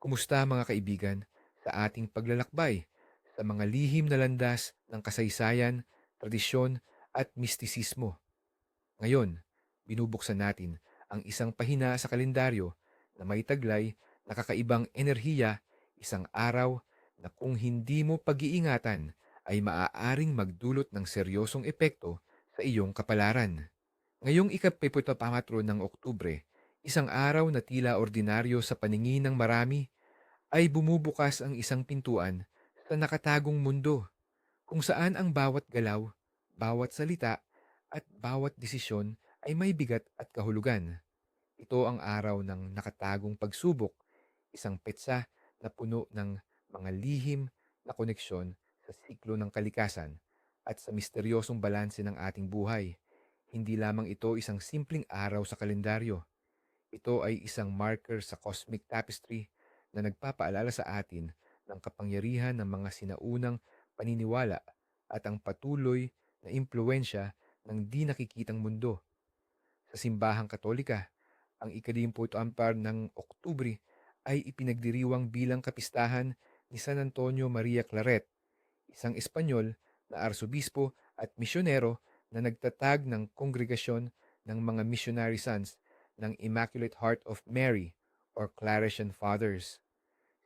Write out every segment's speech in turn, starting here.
Kumusta mga kaibigan sa ating paglalakbay sa mga lihim na landas ng kasaysayan, tradisyon at mistisismo? Ngayon, binubuksan natin ang isang pahina sa kalendaryo na may taglay na kakaibang enerhiya, isang araw na kung hindi mo pag-iingatan ay maaaring magdulot ng seryosong epekto sa iyong kapalaran. Ngayong ikapiputapamatro ng Oktubre, isang araw na tila ordinaryo sa paningin ng marami, ay bumubukas ang isang pintuan sa nakatagong mundo kung saan ang bawat galaw, bawat salita at bawat desisyon ay may bigat at kahulugan. Ito ang araw ng nakatagong pagsubok, isang petsa na puno ng mga lihim na koneksyon sa siklo ng kalikasan at sa misteryosong balanse ng ating buhay. Hindi lamang ito isang simpleng araw sa kalendaryo. Ito ay isang marker sa cosmic tapestry na nagpapaalala sa atin ng kapangyarihan ng mga sinaunang paniniwala at ang patuloy na impluensya ng di nakikitang mundo. Sa simbahang katolika, ang ikadimput ampar ng Oktubre ay ipinagdiriwang bilang kapistahan ni San Antonio Maria Claret, isang Espanyol na arsobispo at misyonero na nagtatag ng kongregasyon ng mga missionary sons ng Immaculate Heart of Mary or Claretian Fathers.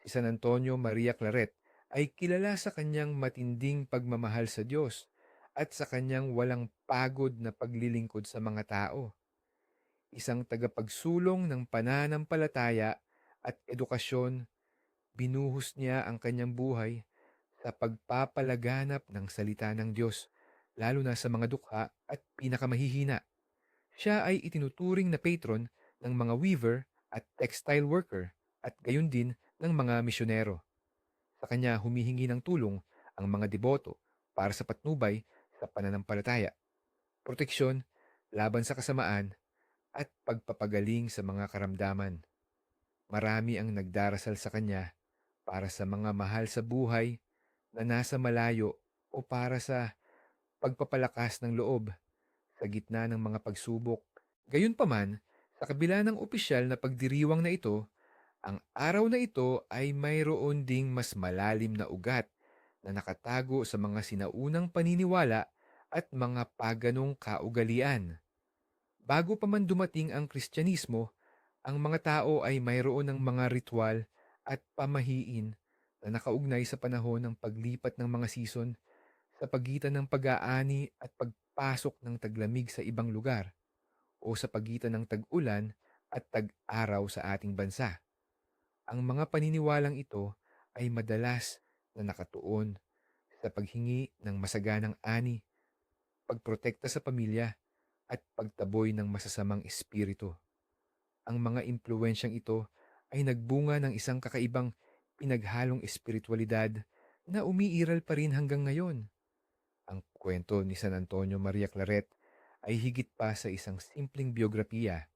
Si San Antonio Maria Claret ay kilala sa kanyang matinding pagmamahal sa Diyos at sa kanyang walang pagod na paglilingkod sa mga tao. Isang tagapagsulong ng pananampalataya at edukasyon, binuhos niya ang kanyang buhay sa pagpapalaganap ng salita ng Diyos, lalo na sa mga dukha at pinakamahihina. Siya ay itinuturing na patron ng mga weaver at textile worker at gayon din ng mga misyonero. Sa kanya humihingi ng tulong ang mga deboto para sa patnubay sa pananampalataya, proteksyon laban sa kasamaan at pagpapagaling sa mga karamdaman. Marami ang nagdarasal sa kanya para sa mga mahal sa buhay na nasa malayo o para sa pagpapalakas ng loob sa gitna ng mga pagsubok. Gayunpaman, sa kabila ng opisyal na pagdiriwang na ito, ang araw na ito ay mayroon ding mas malalim na ugat na nakatago sa mga sinaunang paniniwala at mga paganong kaugalian. Bago pa man dumating ang Kristyanismo, ang mga tao ay mayroon ng mga ritual at pamahiin na nakaugnay sa panahon ng paglipat ng mga season sa pagitan ng pag-aani at pagpasok ng taglamig sa ibang lugar o sa pagitan ng tag-ulan at tag-araw sa ating bansa. Ang mga paniniwalang ito ay madalas na nakatuon sa paghingi ng masaganang ani, pagprotekta sa pamilya, at pagtaboy ng masasamang espiritu. Ang mga impluensyang ito ay nagbunga ng isang kakaibang pinaghalong espiritualidad na umiiral pa rin hanggang ngayon. Ang kwento ni San Antonio Maria Claret ay higit pa sa isang simpleng biografiya.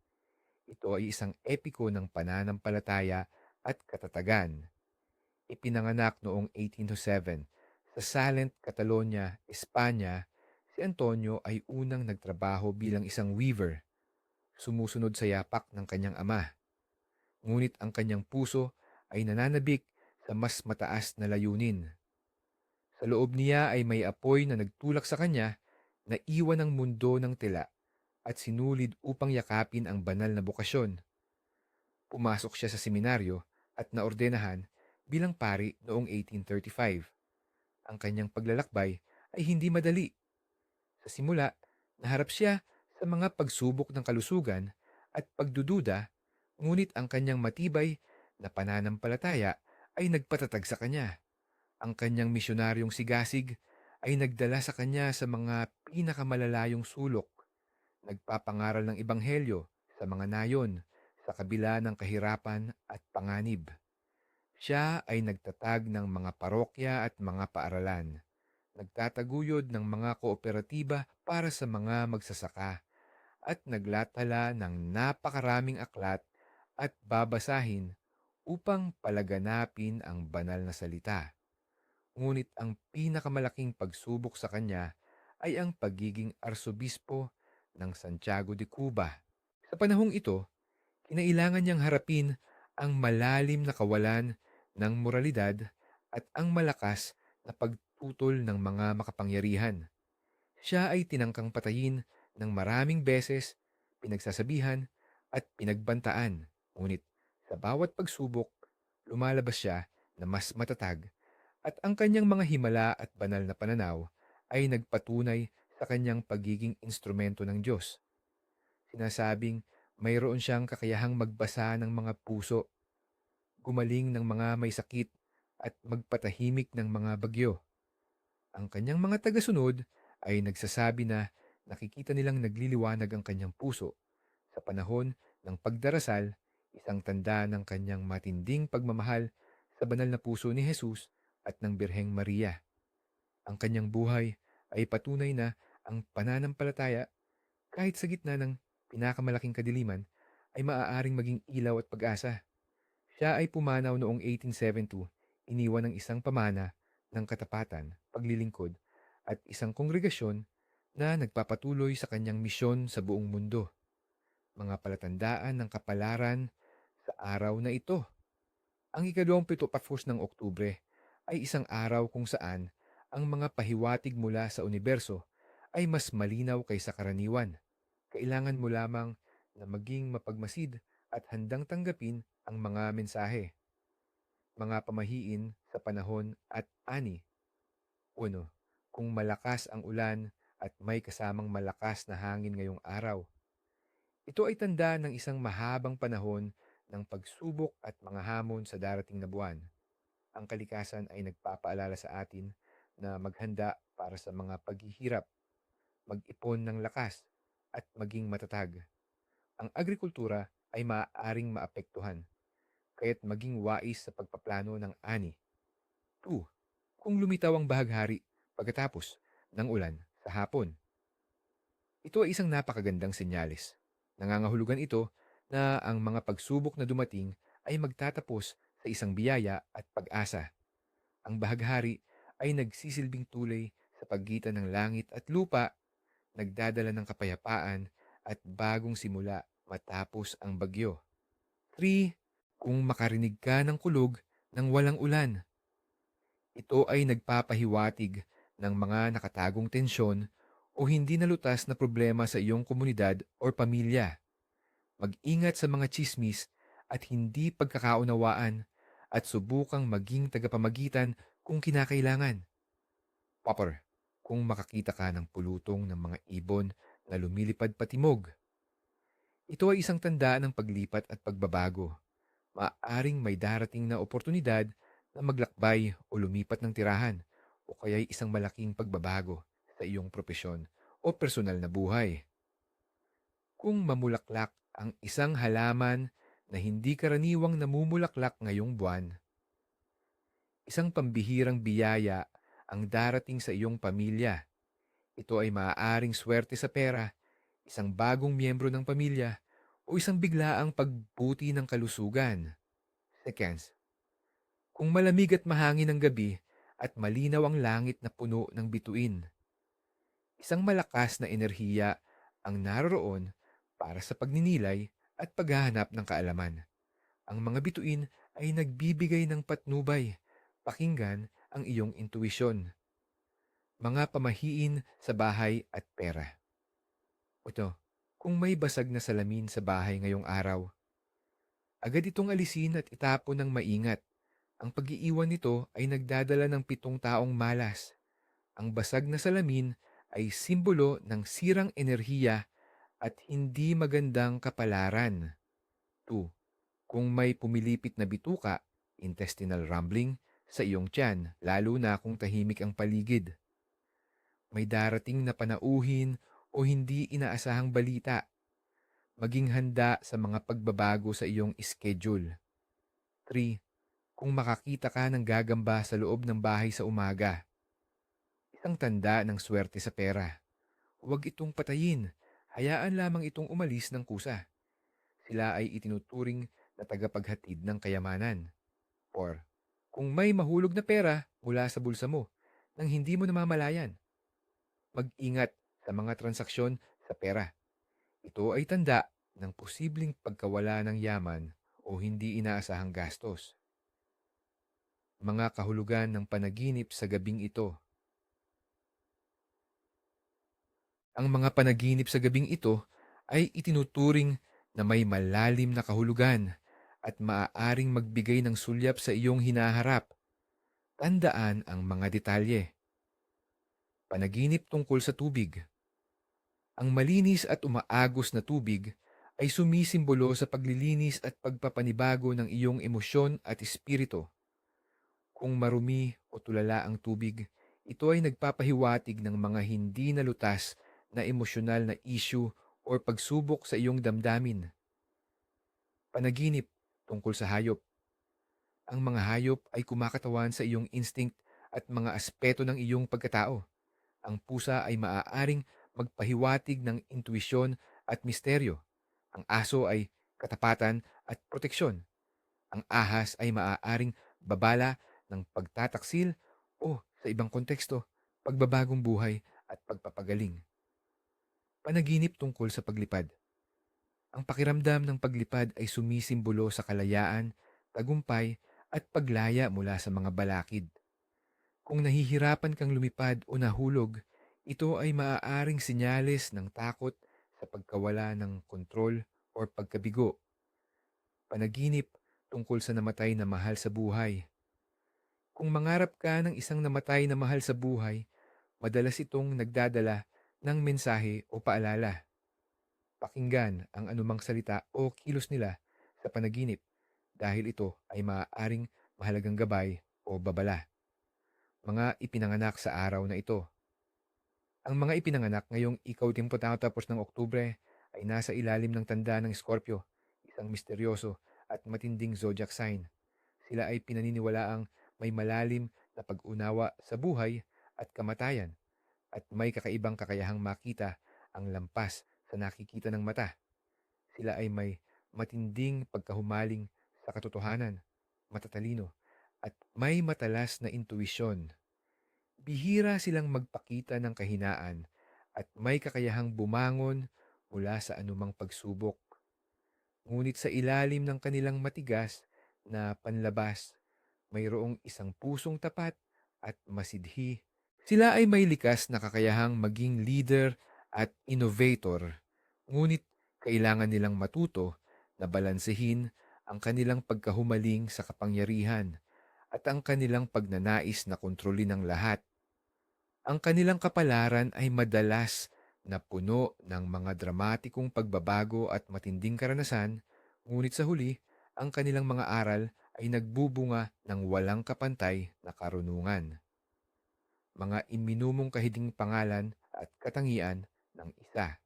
Ito ay isang epiko ng pananampalataya at katatagan. Ipinanganak noong 1807 sa Salent, Catalonia, Espanya Si Antonio ay unang nagtrabaho bilang isang weaver, sumusunod sa yapak ng kanyang ama. Ngunit ang kanyang puso ay nananabik sa mas mataas na layunin. Sa loob niya ay may apoy na nagtulak sa kanya na iwan ang mundo ng tila at sinulid upang yakapin ang banal na bokasyon. Pumasok siya sa seminaryo at naordenahan bilang pari noong 1835. Ang kanyang paglalakbay ay hindi madali sa simula, naharap siya sa mga pagsubok ng kalusugan at pagdududa, ngunit ang kanyang matibay na pananampalataya ay nagpatatag sa kanya. Ang kanyang misyonaryong sigasig ay nagdala sa kanya sa mga pinakamalalayong sulok, nagpapangaral ng ebanghelyo sa mga nayon sa kabila ng kahirapan at panganib. Siya ay nagtatag ng mga parokya at mga paaralan nagtataguyod ng mga kooperatiba para sa mga magsasaka at naglatala ng napakaraming aklat at babasahin upang palaganapin ang banal na salita. Ngunit ang pinakamalaking pagsubok sa kanya ay ang pagiging arsobispo ng Santiago de Cuba. Sa panahong ito, kinailangan niyang harapin ang malalim na kawalan ng moralidad at ang malakas na pagtutol ng mga makapangyarihan. Siya ay tinangkang patayin ng maraming beses, pinagsasabihan at pinagbantaan. Ngunit sa bawat pagsubok, lumalabas siya na mas matatag at ang kanyang mga himala at banal na pananaw ay nagpatunay sa kanyang pagiging instrumento ng Diyos. Sinasabing mayroon siyang kakayahang magbasa ng mga puso, gumaling ng mga may sakit at magpatahimik ng mga bagyo. Ang kanyang mga tagasunod ay nagsasabi na nakikita nilang nagliliwanag ang kanyang puso sa panahon ng pagdarasal, isang tanda ng kanyang matinding pagmamahal sa banal na puso ni Jesus at ng Birheng Maria. Ang kanyang buhay ay patunay na ang pananampalataya kahit sa gitna ng pinakamalaking kadiliman ay maaaring maging ilaw at pag-asa. Siya ay pumanaw noong 1872, iniwan ng isang pamana ng katapatan, paglilingkod at isang kongregasyon na nagpapatuloy sa kanyang misyon sa buong mundo. Mga palatandaan ng kapalaran sa araw na ito. Ang ikadawang pito patfos ng Oktubre ay isang araw kung saan ang mga pahiwatig mula sa universo ay mas malinaw kaysa karaniwan. Kailangan mo lamang na maging mapagmasid at handang tanggapin ang mga mensahe. Mga pamahiin sa panahon at ani. Uno, kung malakas ang ulan at may kasamang malakas na hangin ngayong araw. Ito ay tanda ng isang mahabang panahon ng pagsubok at mga hamon sa darating na buwan. Ang kalikasan ay nagpapaalala sa atin na maghanda para sa mga paghihirap, mag-ipon ng lakas, at maging matatag. Ang agrikultura ay maaaring maapektuhan, kaya't maging wais sa pagpaplano ng ani. 2. Kung lumitaw ang bahaghari pagkatapos ng ulan sa hapon. Ito ay isang napakagandang senyales. Nangangahulugan ito na ang mga pagsubok na dumating ay magtatapos sa isang biyaya at pag-asa. Ang bahaghari ay nagsisilbing tulay sa pagitan ng langit at lupa, nagdadala ng kapayapaan at bagong simula matapos ang bagyo. 3. Kung makarinig ka ng kulog ng walang ulan. Ito ay nagpapahiwatig ng mga nakatagong tensyon o hindi nalutas na problema sa iyong komunidad o pamilya. Mag-ingat sa mga chismis at hindi pagkakaunawaan at subukang maging tagapamagitan kung kinakailangan. Popper, kung makakita ka ng pulutong ng mga ibon na lumilipad patimog. Ito ay isang tanda ng paglipat at pagbabago. Maaring may darating na oportunidad na maglakbay o lumipat ng tirahan o kaya'y isang malaking pagbabago sa iyong propesyon o personal na buhay. Kung mamulaklak ang isang halaman na hindi karaniwang namumulaklak ngayong buwan, isang pambihirang biyaya ang darating sa iyong pamilya. Ito ay maaaring swerte sa pera, isang bagong miyembro ng pamilya, o isang biglaang pagbuti ng kalusugan. Seconds. Kung malamig at mahangin ang gabi at malinaw ang langit na puno ng bituin. Isang malakas na enerhiya ang naroroon para sa pagninilay at paghahanap ng kaalaman. Ang mga bituin ay nagbibigay ng patnubay, pakinggan ang iyong intuisyon. Mga pamahiin sa bahay at pera. Ito, kung may basag na salamin sa bahay ngayong araw, agad itong alisin at itapon ng maingat. Ang pag-iiwan nito ay nagdadala ng pitong taong malas. Ang basag na salamin ay simbolo ng sirang enerhiya at hindi magandang kapalaran. 2. Kung may pumilipit na bituka, intestinal rumbling, sa iyong tiyan, lalo na kung tahimik ang paligid. May darating na panauhin o hindi inaasahang balita. Maging handa sa mga pagbabago sa iyong schedule. 3. Kung makakita ka ng gagamba sa loob ng bahay sa umaga. Isang tanda ng swerte sa pera. Huwag itong patayin. Hayaan lamang itong umalis ng kusa. Sila ay itinuturing na tagapaghatid ng kayamanan. 4. Kung may mahulog na pera mula sa bulsa mo nang hindi mo namamalayan, mag-ingat sa mga transaksyon sa pera. Ito ay tanda ng posibleng pagkawala ng yaman o hindi inaasahang gastos. Mga kahulugan ng panaginip sa gabing ito. Ang mga panaginip sa gabing ito ay itinuturing na may malalim na kahulugan at maaaring magbigay ng sulyap sa iyong hinaharap. Tandaan ang mga detalye. Panaginip tungkol sa tubig. Ang malinis at umaagos na tubig ay sumisimbolo sa paglilinis at pagpapanibago ng iyong emosyon at espiritu. Kung marumi o tulala ang tubig, ito ay nagpapahiwatig ng mga hindi nalutas na emosyonal na issue o pagsubok sa iyong damdamin. Panaginip tungkol sa hayop. Ang mga hayop ay kumakatawan sa iyong instinct at mga aspeto ng iyong pagkatao. Ang pusa ay maaaring magpahiwatig ng intuisyon at misteryo. Ang aso ay katapatan at proteksyon. Ang ahas ay maaaring babala ng pagtataksil o sa ibang konteksto, pagbabagong buhay at pagpapagaling. Panaginip tungkol sa paglipad. Ang pakiramdam ng paglipad ay sumisimbolo sa kalayaan, tagumpay at paglaya mula sa mga balakid. Kung nahihirapan kang lumipad o nahulog, ito ay maaaring sinyales ng takot sa pagkawala ng kontrol o pagkabigo. Panaginip tungkol sa namatay na mahal sa buhay. Kung mangarap ka ng isang namatay na mahal sa buhay, madalas itong nagdadala ng mensahe o paalala. Pakinggan ang anumang salita o kilos nila sa panaginip dahil ito ay maaaring mahalagang gabay o babala. Mga ipinanganak sa araw na ito. Ang mga ipinanganak ngayong ikaw tapos ng Oktubre ay nasa ilalim ng tanda ng Scorpio, isang misteryoso at matinding zodiac sign. Sila ay pinaniniwalaang may malalim na pag-unawa sa buhay at kamatayan at may kakaibang kakayahang makita ang lampas sa nakikita ng mata. Sila ay may matinding pagkahumaling sa katotohanan, matatalino, at may matalas na intuisyon. Bihira silang magpakita ng kahinaan at may kakayahang bumangon mula sa anumang pagsubok. Ngunit sa ilalim ng kanilang matigas na panlabas, mayroong isang pusong tapat at masidhi. Sila ay may likas na kakayahang maging leader at innovator. Ngunit kailangan nilang matuto na balansehin ang kanilang pagkahumaling sa kapangyarihan at ang kanilang pagnanais na kontrolin ang lahat. Ang kanilang kapalaran ay madalas na puno ng mga dramatikong pagbabago at matinding karanasan, ngunit sa huli, ang kanilang mga aral ay nagbubunga ng walang kapantay na karunungan. Mga iminumong kahiding pangalan at katangian ng isa.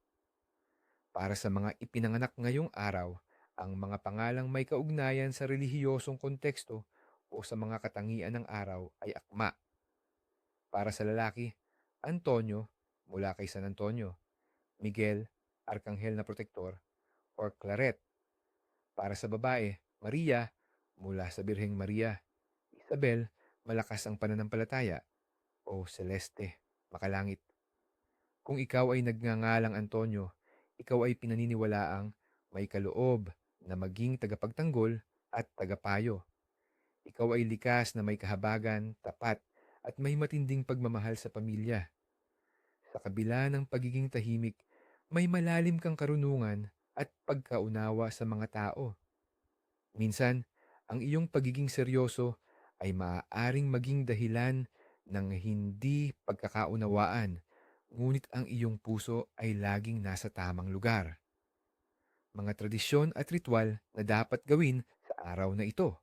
Para sa mga ipinanganak ngayong araw, ang mga pangalang may kaugnayan sa relihiyosong konteksto o sa mga katangian ng araw ay akma. Para sa lalaki, Antonio mula kay San Antonio, Miguel, Arkanghel na Protektor, or Claret. Para sa babae, Maria mula sa Birheng Maria, Isabel, malakas ang pananampalataya, o Celeste, makalangit. Kung ikaw ay nagngangalang Antonio, ikaw ay pinaniniwalaang may kaloob na maging tagapagtanggol at tagapayo. Ikaw ay likas na may kahabagan, tapat, at may matinding pagmamahal sa pamilya. Sa kabila ng pagiging tahimik, may malalim kang karunungan at pagkaunawa sa mga tao. Minsan, ang iyong pagiging seryoso ay maaaring maging dahilan ng hindi pagkakaunawaan ngunit ang iyong puso ay laging nasa tamang lugar. Mga tradisyon at ritual na dapat gawin sa araw na ito.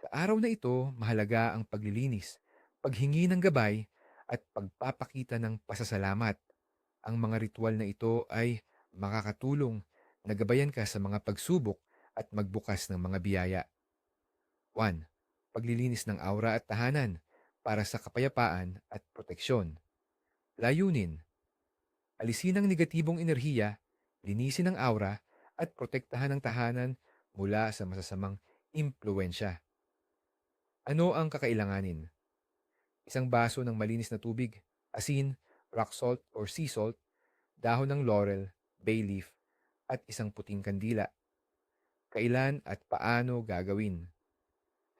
Sa araw na ito, mahalaga ang paglilinis, paghingi ng gabay, at pagpapakita ng pasasalamat. Ang mga ritual na ito ay makakatulong na gabayan ka sa mga pagsubok at magbukas ng mga biyaya. 1. Paglilinis ng aura at tahanan para sa kapayapaan at proteksyon. Layunin. Alisin ang negatibong enerhiya, linisin ang aura, at protektahan ang tahanan mula sa masasamang impluensya. Ano ang kakailanganin? Isang baso ng malinis na tubig, asin, rock salt or sea salt, dahon ng laurel, bay leaf, at isang puting kandila. kailan at paano gagawin.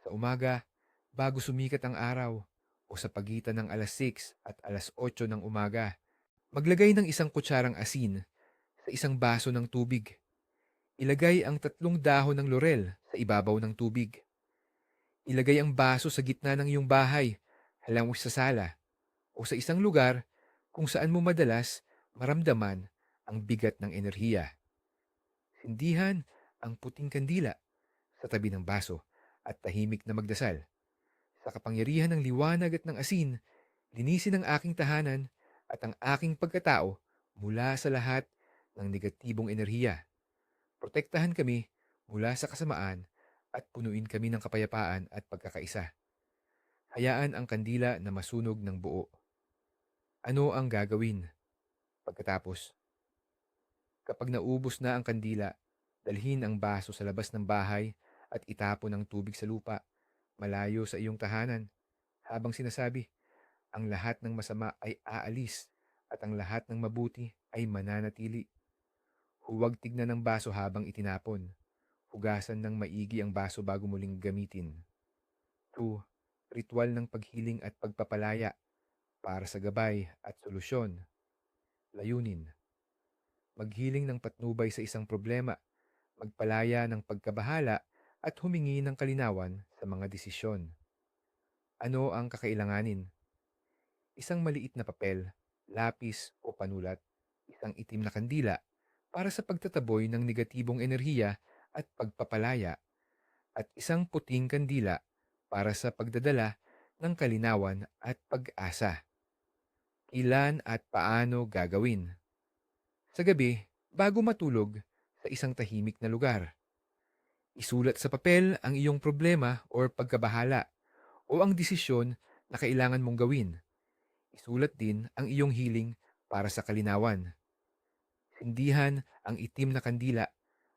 Sa umaga, bago sumikat ang araw, o sa pagitan ng alas 6 at alas 8 ng umaga, maglagay ng isang kutsarang asin sa isang baso ng tubig. Ilagay ang tatlong dahon ng lorel sa ibabaw ng tubig. Ilagay ang baso sa gitna ng iyong bahay, halangos sa sala, o sa isang lugar kung saan mo madalas maramdaman ang bigat ng enerhiya. Sindihan ang puting kandila sa tabi ng baso at tahimik na magdasal. Sa kapangyarihan ng liwanag at ng asin, linisin ang aking tahanan at ang aking pagkatao mula sa lahat ng negatibong enerhiya. Protektahan kami mula sa kasamaan at punuin kami ng kapayapaan at pagkakaisa. Hayaan ang kandila na masunog ng buo. Ano ang gagawin? Pagkatapos, kapag naubos na ang kandila, dalhin ang baso sa labas ng bahay at itapon ang tubig sa lupa, malayo sa iyong tahanan. Habang sinasabi, ang lahat ng masama ay aalis at ang lahat ng mabuti ay mananatili. Huwag tignan ng baso habang itinapon. Hugasan ng maigi ang baso bago muling gamitin. 2. Ritual ng paghiling at pagpapalaya para sa gabay at solusyon. Layunin. Maghiling ng patnubay sa isang problema, magpalaya ng pagkabahala at humingi ng kalinawan sa mga desisyon. Ano ang kakailanganin? Isang maliit na papel, lapis o panulat, isang itim na kandila para sa pagtataboy ng negatibong enerhiya at pagpapalaya, at isang puting kandila para sa pagdadala ng kalinawan at pag-asa. Ilan at paano gagawin? Sa gabi, bago matulog, sa isang tahimik na lugar. Isulat sa papel ang iyong problema o pagkabahala o ang desisyon na kailangan mong gawin. Isulat din ang iyong healing para sa kalinawan. Sindihan ang itim na kandila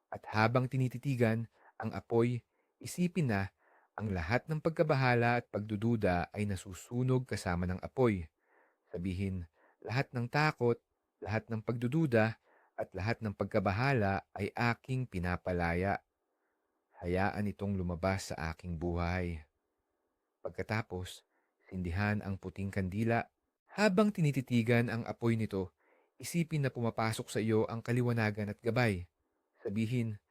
at habang tinititigan ang apoy, isipin na ang lahat ng pagkabahala at pagdududa ay nasusunog kasama ng apoy. Sabihin, lahat ng takot, lahat ng pagdududa, at lahat ng pagkabahala ay aking pinapalaya. Hayaan itong lumabas sa aking buhay. Pagkatapos, sindihan ang puting kandila. Habang tinititigan ang apoy nito, isipin na pumapasok sa iyo ang kaliwanagan at gabay. Sabihin,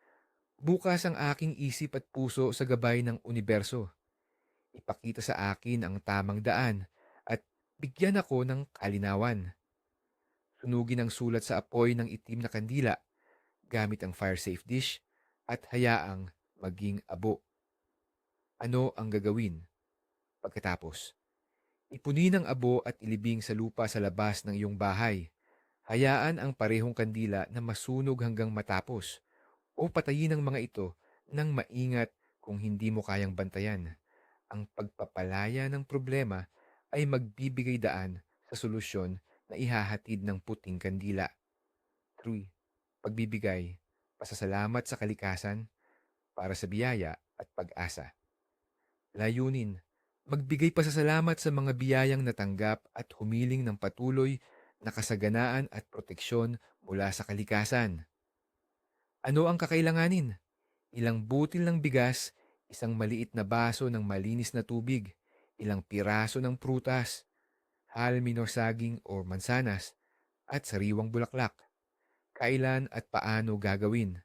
bukas ang aking isip at puso sa gabay ng universo. Ipakita sa akin ang tamang daan at bigyan ako ng kalinawan. Sunugin ang sulat sa apoy ng itim na kandila gamit ang fire-safe dish at hayaang maging abo. Ano ang gagawin? Pagkatapos, ipunin ang abo at ilibing sa lupa sa labas ng iyong bahay. Hayaan ang parehong kandila na masunog hanggang matapos o patayin ang mga ito nang maingat kung hindi mo kayang bantayan. Ang pagpapalaya ng problema ay magbibigay daan sa solusyon na ihahatid ng puting kandila. 3. Pagbibigay, pasasalamat sa kalikasan, para sa biyaya at pag-asa. Layunin, magbigay pasasalamat sa mga biyayang natanggap at humiling ng patuloy na kasaganaan at proteksyon mula sa kalikasan. Ano ang kakailanganin? Ilang butil ng bigas, isang maliit na baso ng malinis na tubig, ilang piraso ng prutas, halmin o saging o mansanas, at sariwang bulaklak. Kailan at paano gagawin?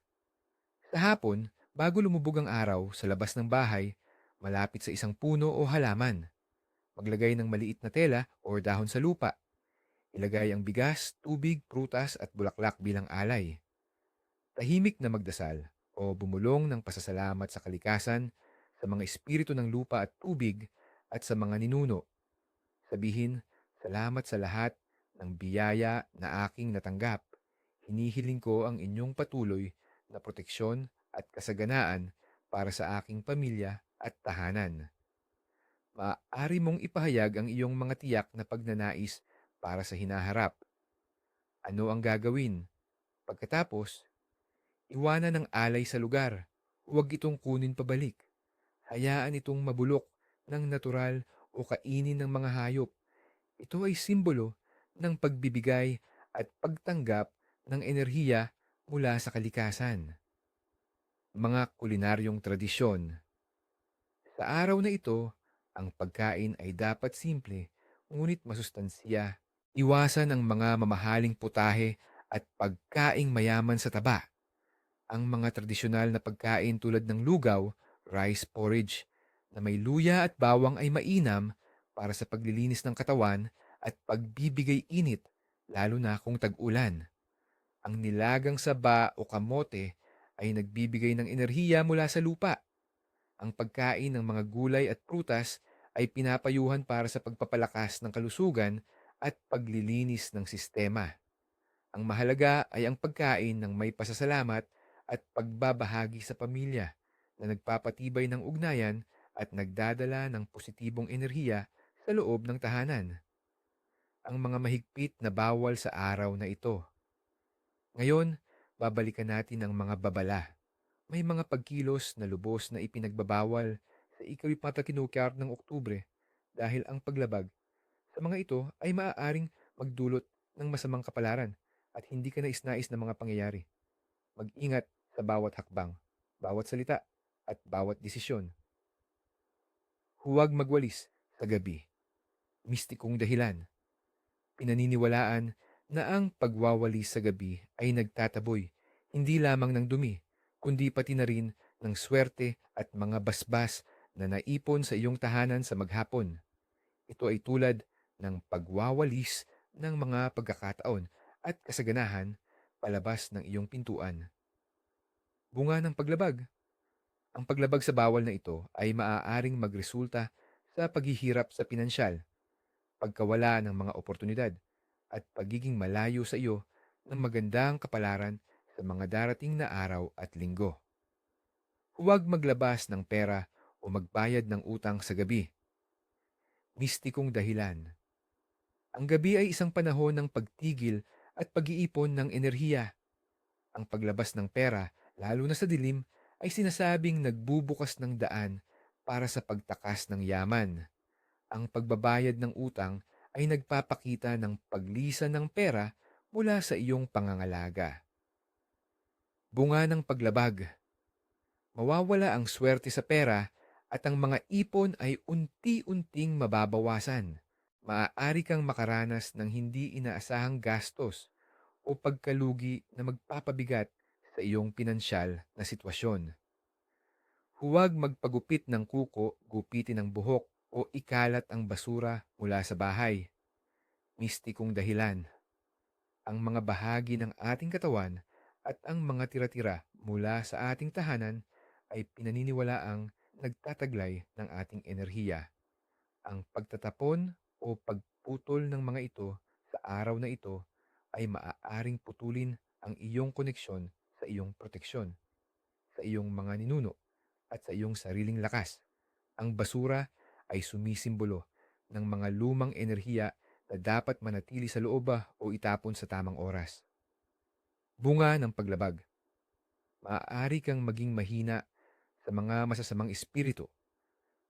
Sa hapon, bago lumubog ang araw sa labas ng bahay, malapit sa isang puno o halaman. Maglagay ng maliit na tela o dahon sa lupa. Ilagay ang bigas, tubig, prutas at bulaklak bilang alay. Tahimik na magdasal o bumulong ng pasasalamat sa kalikasan, sa mga espiritu ng lupa at tubig at sa mga ninuno. Sabihin, Salamat sa lahat ng biyaya na aking natanggap. Hinihiling ko ang inyong patuloy na proteksyon at kasaganaan para sa aking pamilya at tahanan. Maaari mong ipahayag ang iyong mga tiyak na pagnanais para sa hinaharap. Ano ang gagawin? Pagkatapos, iwanan ng alay sa lugar. Huwag itong kunin pabalik. Hayaan itong mabulok ng natural o kainin ng mga hayop ito ay simbolo ng pagbibigay at pagtanggap ng enerhiya mula sa kalikasan. Mga kulinaryong tradisyon. Sa araw na ito, ang pagkain ay dapat simple, ngunit masustansiya. Iwasan ang mga mamahaling putahe at pagkaing mayaman sa taba. Ang mga tradisyonal na pagkain tulad ng lugaw, rice porridge, na may luya at bawang ay mainam para sa paglilinis ng katawan at pagbibigay init, lalo na kung tag-ulan. Ang nilagang saba o kamote ay nagbibigay ng enerhiya mula sa lupa. Ang pagkain ng mga gulay at prutas ay pinapayuhan para sa pagpapalakas ng kalusugan at paglilinis ng sistema. Ang mahalaga ay ang pagkain ng may pasasalamat at pagbabahagi sa pamilya na nagpapatibay ng ugnayan at nagdadala ng positibong enerhiya sa loob ng tahanan. Ang mga mahigpit na bawal sa araw na ito. Ngayon, babalikan natin ang mga babala. May mga pagkilos na lubos na ipinagbabawal sa ikawipatatinokyar ng Oktubre dahil ang paglabag sa mga ito ay maaaring magdulot ng masamang kapalaran at hindi ka nais-nais na mga pangyayari. Mag-ingat sa bawat hakbang, bawat salita, at bawat desisyon. Huwag magwalis sa gabi. Mistikong dahilan. Pinaniniwalaan na ang pagwawalis sa gabi ay nagtataboy hindi lamang ng dumi, kundi pati na rin ng swerte at mga basbas na naipon sa iyong tahanan sa maghapon. Ito ay tulad ng pagwawalis ng mga pagkakataon at kasaganahan palabas ng iyong pintuan. Bunga ng paglabag. Ang paglabag sa bawal na ito ay maaaring magresulta sa paghihirap sa pinansyal, pagkawala ng mga oportunidad, at pagiging malayo sa iyo ng magandang kapalaran sa mga darating na araw at linggo. Huwag maglabas ng pera o magbayad ng utang sa gabi. Mistikong dahilan. Ang gabi ay isang panahon ng pagtigil at pag-iipon ng enerhiya. Ang paglabas ng pera, lalo na sa dilim, ay sinasabing nagbubukas ng daan para sa pagtakas ng yaman. Ang pagbabayad ng utang ay nagpapakita ng paglisan ng pera mula sa iyong pangangalaga. Bunga ng paglabag. Mawawala ang swerte sa pera at ang mga ipon ay unti-unting mababawasan. Maaari kang makaranas ng hindi inaasahang gastos o pagkalugi na magpapabigat sa iyong pinansyal na sitwasyon. Huwag magpagupit ng kuko, gupitin ng buhok o ikalat ang basura mula sa bahay. Mistikong dahilan. Ang mga bahagi ng ating katawan at ang mga tira-tira mula sa ating tahanan ay pinaniniwalaang nagtataglay ng ating enerhiya. Ang pagtatapon o pagputol ng mga ito sa araw na ito ay maaaring putulin ang iyong koneksyon sa iyong proteksyon, sa iyong mga ninuno, at sa iyong sariling lakas. Ang basura ay sumisimbolo ng mga lumang enerhiya na dapat manatili sa loob o itapon sa tamang oras. Bunga ng paglabag. Maaari kang maging mahina sa mga masasamang espiritu,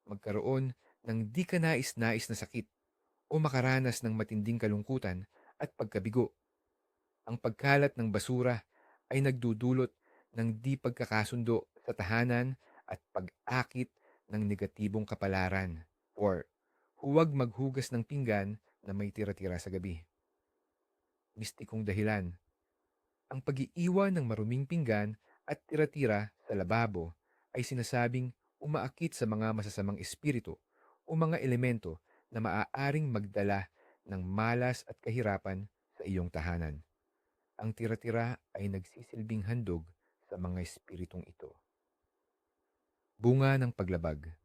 magkaroon ng di ka nais-nais na sakit o makaranas ng matinding kalungkutan at pagkabigo. Ang pagkalat ng basura ay nagdudulot ng di pagkakasundo sa tahanan at pag-akit ng negatibong kapalaran. Or, huwag maghugas ng pinggan na may tira-tira sa gabi. Mistikong dahilan. Ang pag-iiwan ng maruming pinggan at tira-tira sa lababo ay sinasabing umaakit sa mga masasamang espiritu o mga elemento na maaaring magdala ng malas at kahirapan sa iyong tahanan. Ang tira-tira ay nagsisilbing handog sa mga espiritong ito. Bunga ng paglabag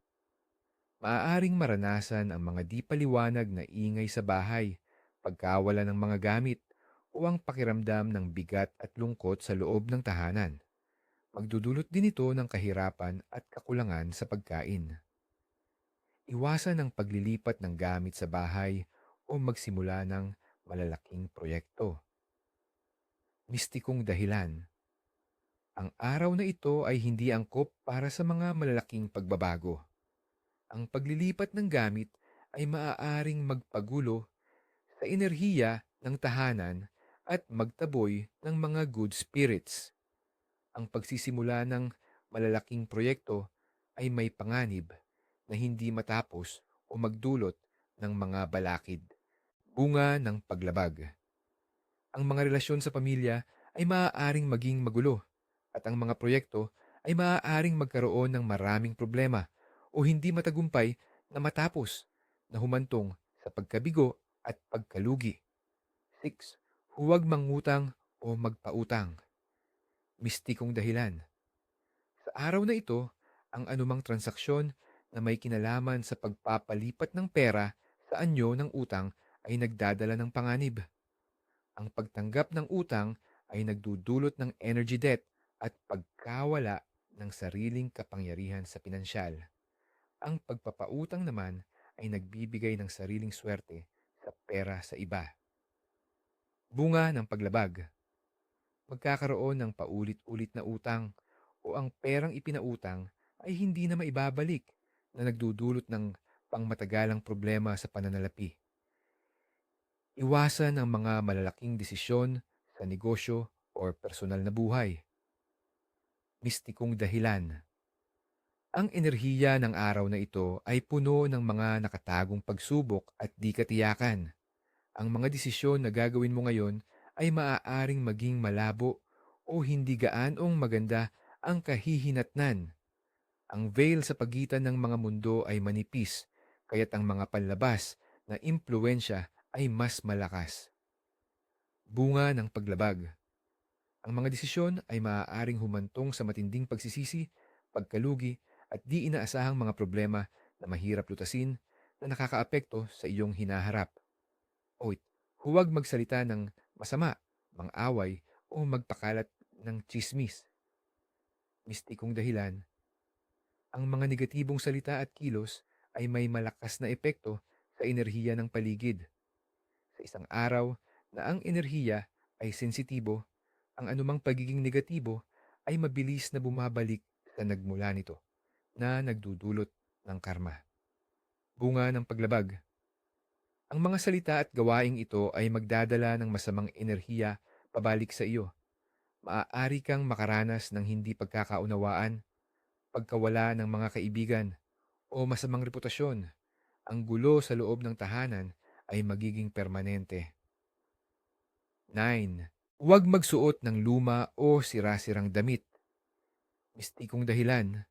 Maaaring maranasan ang mga di paliwanag na ingay sa bahay, pagkawala ng mga gamit, o ang pakiramdam ng bigat at lungkot sa loob ng tahanan. Magdudulot din ito ng kahirapan at kakulangan sa pagkain. Iwasan ang paglilipat ng gamit sa bahay o magsimula ng malalaking proyekto. Mistikong dahilan. Ang araw na ito ay hindi angkop para sa mga malalaking pagbabago. Ang paglilipat ng gamit ay maaaring magpagulo sa enerhiya ng tahanan at magtaboy ng mga good spirits ang pagsisimula ng malalaking proyekto ay may panganib na hindi matapos o magdulot ng mga balakid. Bunga ng paglabag. Ang mga relasyon sa pamilya ay maaaring maging magulo at ang mga proyekto ay maaaring magkaroon ng maraming problema o hindi matagumpay na matapos na humantong sa pagkabigo at pagkalugi. 6. Huwag mangutang o magpautang. Mistikong dahilan. Sa araw na ito, ang anumang transaksyon na may kinalaman sa pagpapalipat ng pera sa anyo ng utang ay nagdadala ng panganib. Ang pagtanggap ng utang ay nagdudulot ng energy debt at pagkawala ng sariling kapangyarihan sa pinansyal. Ang pagpapautang naman ay nagbibigay ng sariling swerte sa pera sa iba. Bunga ng paglabag. Magkakaroon ng paulit-ulit na utang o ang perang ipinautang ay hindi na maibabalik na nagdudulot ng pangmatagalang problema sa pananalapi. Iwasan ang mga malalaking desisyon sa negosyo o personal na buhay. Mistikong dahilan. Ang enerhiya ng araw na ito ay puno ng mga nakatagong pagsubok at di katiyakan. Ang mga desisyon na gagawin mo ngayon ay maaaring maging malabo o hindi gaanong maganda ang kahihinatnan. Ang veil sa pagitan ng mga mundo ay manipis, kaya't ang mga panlabas na impluensya ay mas malakas. Bunga ng paglabag. Ang mga desisyon ay maaaring humantong sa matinding pagsisisi, pagkalugi, at di inaasahang mga problema na mahirap lutasin na nakakaapekto sa iyong hinaharap. Oit, huwag magsalita ng masama, mang-away, o magpakalat ng chismis. Mistikong dahilan, ang mga negatibong salita at kilos ay may malakas na epekto sa enerhiya ng paligid. Sa isang araw na ang enerhiya ay sensitibo, ang anumang pagiging negatibo ay mabilis na bumabalik sa nagmula nito na nagdudulot ng karma. Bunga ng paglabag. Ang mga salita at gawaing ito ay magdadala ng masamang enerhiya pabalik sa iyo. Maaari kang makaranas ng hindi pagkakaunawaan, pagkawala ng mga kaibigan, o masamang reputasyon. Ang gulo sa loob ng tahanan ay magiging permanente. 9. Huwag magsuot ng luma o sirasirang damit. Mistikong dahilan,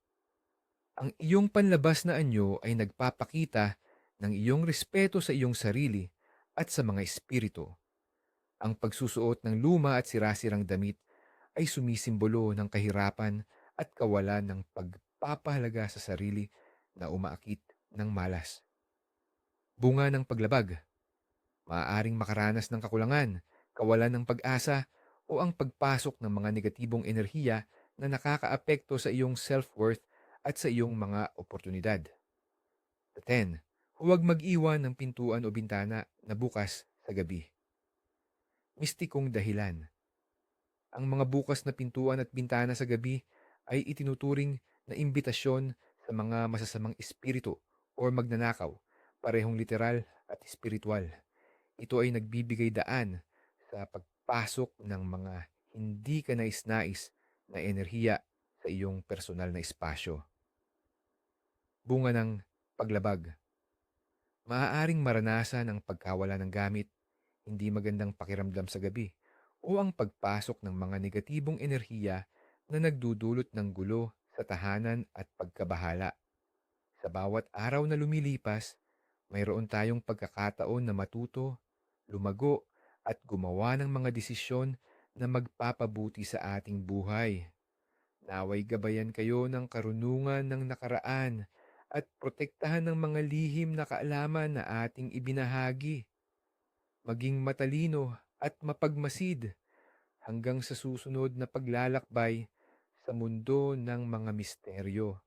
ang iyong panlabas na anyo ay nagpapakita ng iyong respeto sa iyong sarili at sa mga espiritu. Ang pagsusuot ng luma at sirasirang damit ay sumisimbolo ng kahirapan at kawalan ng pagpapahalaga sa sarili na umaakit ng malas. Bunga ng paglabag. Maaaring makaranas ng kakulangan, kawalan ng pag-asa, o ang pagpasok ng mga negatibong enerhiya na nakakaapekto sa iyong self-worth at sa iyong mga oportunidad. 10. Huwag mag-iwan ng pintuan o bintana na bukas sa gabi. Mistikong dahilan. Ang mga bukas na pintuan at bintana sa gabi ay itinuturing na imbitasyon sa mga masasamang espiritu o magnanakaw, parehong literal at espiritual. Ito ay nagbibigay daan sa pagpasok ng mga hindi ka nais-nais na enerhiya sa iyong personal na espasyo. Bunga ng paglabag. Maaaring maranasan ang pagkawala ng gamit, hindi magandang pakiramdam sa gabi, o ang pagpasok ng mga negatibong enerhiya na nagdudulot ng gulo sa tahanan at pagkabahala. Sa bawat araw na lumilipas, mayroon tayong pagkakataon na matuto, lumago at gumawa ng mga desisyon na magpapabuti sa ating buhay. Naway gabayan kayo ng karunungan ng nakaraan at protektahan ng mga lihim na kaalaman na ating ibinahagi. Maging matalino at mapagmasid hanggang sa susunod na paglalakbay sa mundo ng mga misteryo.